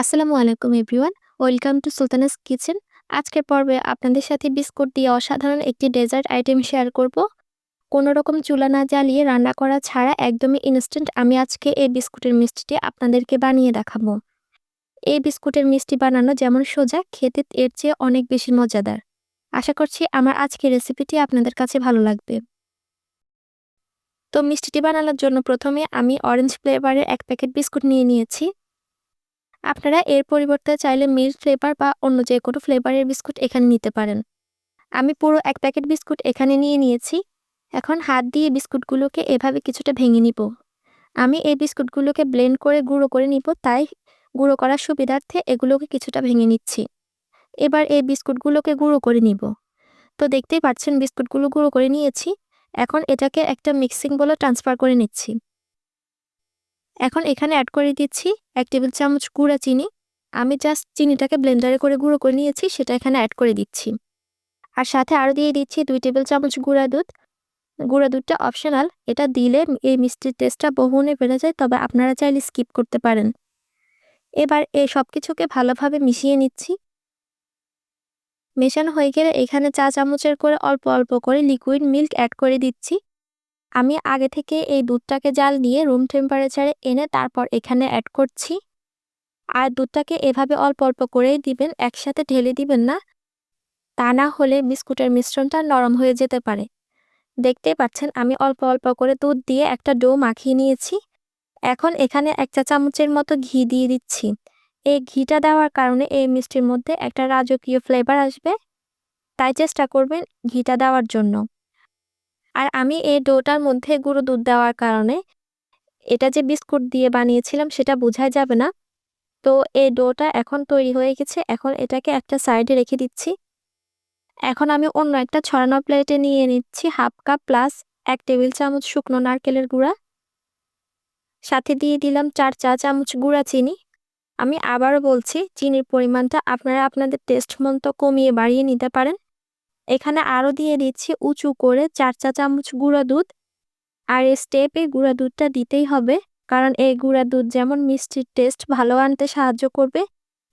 আসসালামু আলাইকুম everyone, welcome to Sultana's kitchen. আজকের পর্বে আপনাদের সাথে বিস্কুট দিয়ে অসাধারণ একটি ডেজার্ট আইটেম শেয়ার করব। কোনো রকম চুলা না জ্বালিয়ে রান্না করা ছাড়া একদমই ইনস্ট্যান্ট আমি আজকে এই বিস্কুটের মিষ্টিটি আপনাদেরকে বানিয়ে দেখাবো। এই বিস্কুটের মিষ্টি বানানো যেমন সোজা, খেতে এর চেয়ে অনেক বেশি মজাদার। আশা করছি আমার আজকের রেসিপিটি আপনাদের কাছে ভালো লাগবে। তো মিষ্টিটি বানানোর জন্য প্রথমে আমি অরেঞ্জ ফ্লেভারের এক প্যাকেট বিস্কুট নিয়ে নিয়েছি। আপনারা এর পরিবর্তে চাইলে মিল্ক ফ্লেভার বা অন্য যে কোনো ফ্লেভারের বিস্কুট এখানে নিতে পারেন। আমি পুরো এক প্যাকেট বিস্কুট এখানে নিয়ে নিয়েছি। এখন হাত দিয়ে বিস্কুটগুলোকে এভাবে কিছুটা ভেঙে নিব। আমি এই বিস্কুটগুলোকে ব্লেন্ড করে গুঁড়ো করে নিব, তাই গুঁড়ো করার সুবিধার্থে এগুলোকে কিছুটা ভেঙে নিচ্ছি। এবার এই বিস্কুটগুলোকে গুঁড়ো করে নিব। তো দেখতেই পাচ্ছেন, বিস্কুটগুলো গুঁড়ো করে নিয়েছি। এখন এটাকে একটা মিক্সিং বলে ট্রান্সফার করে নিচ্ছি। এখন এখানে অ্যাড করে দিচ্ছি এক টেবিল চামচ গুঁড়া চিনি। আমি জাস্ট চিনিটাকে ব্লেন্ডারে করে গুঁড়ো করে নিয়েছি, সেটা এখানে অ্যাড করে দিচ্ছি। আর সাথে আরও দিয়ে দিচ্ছি দুই টেবিল চামচ গুঁড়া দুধ। গুঁড়া দুধটা অপশনাল এটা দিলে এই মিষ্টির টেস্টটা বহুনে বেড়ে যায়, তবে আপনারা চাইলে স্কিপ করতে পারেন। এবার এই সব কিছুকে ভালোভাবে মিশিয়ে নিচ্ছি। মেশানো হয়ে গেলে এখানে চা চামচের করে অল্প অল্প করে লিকুইড মিল্ক অ্যাড করে দিচ্ছি। আমি আগে থেকে এই দুধটাকে জাল দিয়ে রুম টেম্পারেচারে এনে তারপর এখানে অ্যাড করছি। আর দুধটাকে এভাবে অল্প অল্প করেই দিবেন, একসাথে ঢেলে দিবেন না। তা না হলে বিস্কুটের মিশ্রণটা নরম হয়ে যেতে পারে। দেখতেই পাচ্ছেন, আমি অল্প অল্প করে দুধ দিয়ে একটা ডো মাখিয়ে নিয়েছি। এখন এখানে এক চা চামচের মতো ঘি দিয়ে দিচ্ছি। এই ঘিটা দেওয়ার কারণে এই মিষ্টির মধ্যে একটা রাজকীয় ফ্লেভার আসবে। তাই চেষ্টা করবেন ঘিটা দেওয়ার জন্য। আর আমি এই ডোটার মধ্যে গুঁড়ো দুধ দেওয়ার কারণে এটা যে বিস্কুট দিয়ে বানিয়েছিলাম সেটা বোঝাই যাবে না। তো এই ডোটা এখন তৈরি হয়ে গেছে। এখন এটাকে একটা সাইডে রেখে দিচ্ছি। এখন আমি অন্য একটা ছড়ানো প্লেটে নিয়ে নিচ্ছি হাফ কাপ প্লাস এক টেবিল চামচ শুকনো নারকেলের গুঁড়া। সাথে দিয়ে দিলাম চার চা চামচ গুঁড়া চিনি। আমি আবারও বলছি, চিনির পরিমাণটা আপনারা আপনাদের টেস্ট মতো কমিয়ে বাড়িয়ে নিতে পারেন। এখানে আরও দিয়ে দিচ্ছি উঁচু করে চার চা চামচ গুঁড়া দুধ। আর এই স্টেপে গুঁড়া দুধটা দিতেই হবে, কারণ এই গুঁড়া দুধ যেমন মিষ্টির টেস্ট ভালো আনতে সাহায্য করবে,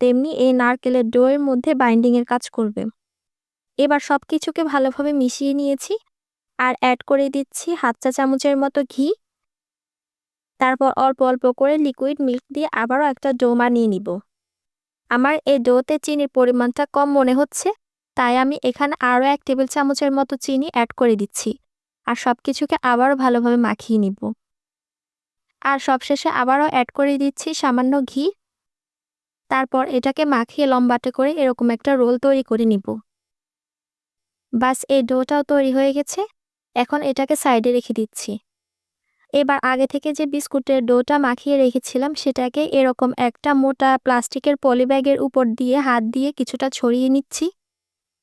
তেমনি এই নারকেলের ডোয়ের মধ্যে বাইন্ডিংয়ের কাজ করবে। এবার সব কিছুকে ভালোভাবে মিশিয়ে নিয়েছি, আর অ্যাড করে দিচ্ছি হাত চা চামচের মতো ঘি। তারপর অল্প অল্প করে লিকুইড মিল্ক দিয়ে আবারও একটা ডো বানিয়ে নিব। আমার এই ডোতে চিনির পরিমাণটা কম মনে হচ্ছে তাই আমি এখানে আরও এক টেবিল চামচের মতো চিনি অ্যাড করে দিচ্ছি। আর সব কিছুকে আবারও ভালোভাবে মাখিয়ে নিব। আর সবশেষে আবারও অ্যাড করে দিচ্ছি সামান্য ঘি। তারপর এটাকে মাখিয়ে লম্বাটে করে এরকম একটা রোল তৈরি করে নিব। বাস, এই ডোটাও তৈরি হয়ে গেছে। এখন এটাকে সাইডে রেখে দিচ্ছি। এবার আগে থেকে যে বিস্কুটের ডোটা মাখিয়ে রেখেছিলাম, সেটাকে এরকম একটা মোটা প্লাস্টিকের পলিব্যাগের উপর দিয়ে হাত দিয়ে কিছুটা ছড়িয়ে নিচ্ছি।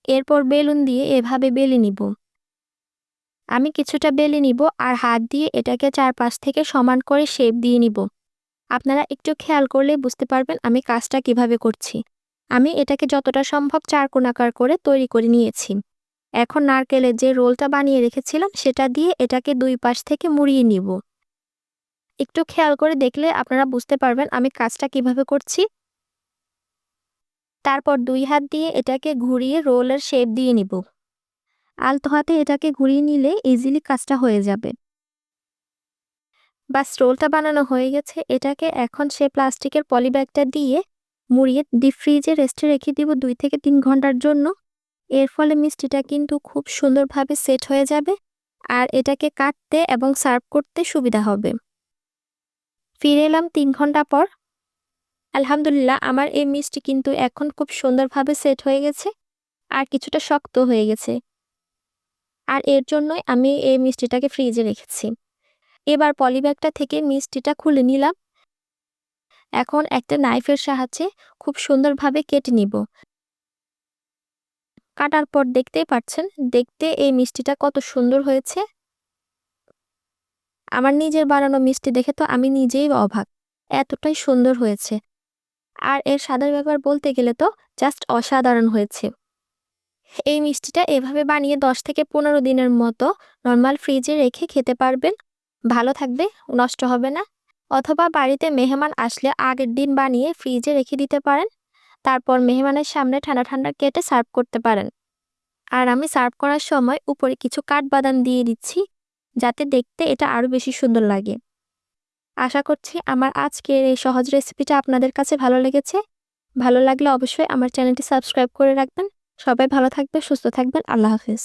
এরপর বেলুন দিয়ে এভাবে বেলে নিব। আমি কিছুটা বেলে নিব আর হাত দিয়ে এটাকে চারপাশ থেকে সমান করে শেপ দিয়ে নিব। আপনারা একটু খেয়াল করলে বুঝতে পারবেন আমি কাজটা কীভাবে করছি। আমি এটাকে যতটা সম্ভব চারকোনাকার করে তৈরি করে নিয়েছি। এখন নারকেলের যে রোলটা বানিয়ে রেখেছিলাম সেটা দিয়ে এটাকে দুই পাশ থেকে মুড়িয়ে নিব। একটু খেয়াল করে দেখলে আপনারা বুঝতে পারবেন আমি কাজটা কীভাবে করছি। তারপর দুই হাত দিয়ে এটাকে ঘুরিয়ে রোলের শেপ দিয়ে নিব। আলতো হাতে এটাকে ঘুরিয়ে নিলে ইজিলি কাজটা হয়ে যাবে। বাস, রোলটা বানানো হয়ে গেছে। এটাকে এখন সে প্লাস্টিকের পলিব্যাগটা দিয়ে মুড়িয়ে ডিপ ফ্রিজে রেস্টে রেখে দিব দুই থেকে তিন ঘণ্টার জন্য। এর ফলে মিষ্টিটা কিন্তু খুব সুন্দরভাবে সেট হয়ে যাবে আর এটাকে কাটতে এবং সার্ভ করতে সুবিধা হবে। ফিরে এলাম তিন ঘণ্টা পর। আলহামদুলিল্লাহ, আমার এই মিষ্টি কিন্তু এখন খুব সুন্দরভাবে সেট হয়ে গেছে আর কিছুটা শক্ত হয়ে গেছে। আর এর জন্যই আমি এই মিষ্টিটাকে ফ্রিজে রেখেছি। এবার পলিব্যাগটা থেকে মিষ্টিটা খুলে নিলাম। এখন একটা নাইফের সাহায্যে খুব সুন্দরভাবে কেটে নিব। কাটার পর দেখতেই পাচ্ছেন, দেখতে এই মিষ্টিটা কত সুন্দর হয়েছে। আমার নিজের বানানো মিষ্টি দেখে তো আমি নিজেই অবাক, এতটাই সুন্দর হয়েছে। আর এর স্বাদের ব্যাপার বলতে গেলে তো জাস্ট অসাধারণ হয়েছে। এই মিষ্টিটা এভাবে বানিয়ে দশ থেকে পনেরো দিনের মতো নর্মাল ফ্রিজে রেখে খেতে পারবেন। ভালো থাকবে, নষ্ট হবে না। অথবা বাড়িতে মেহমান আসলে আগের দিন বানিয়ে ফ্রিজে রেখে দিতে পারেন। তারপর মেহমানের সামনে ঠান্ডা ঠান্ডা কেটে সার্ভ করতে পারেন। আর আমি সার্ভ করার সময় উপরে কিছু কাঠবাদাম দিয়ে দিচ্ছি, যাতে দেখতে এটা আরও বেশি সুন্দর লাগে। আশা করছি আমার আজকের এই সহজ রেসিপিটা আপনাদের কাছে ভালো লেগেছে। ভালো লাগলে অবশ্যই আমার চ্যানেলটি সাবস্ক্রাইব করে রাখবেন। সবাই ভালো থাকবে সুস্থ থাকবেন। আল্লাহ হাফিজ।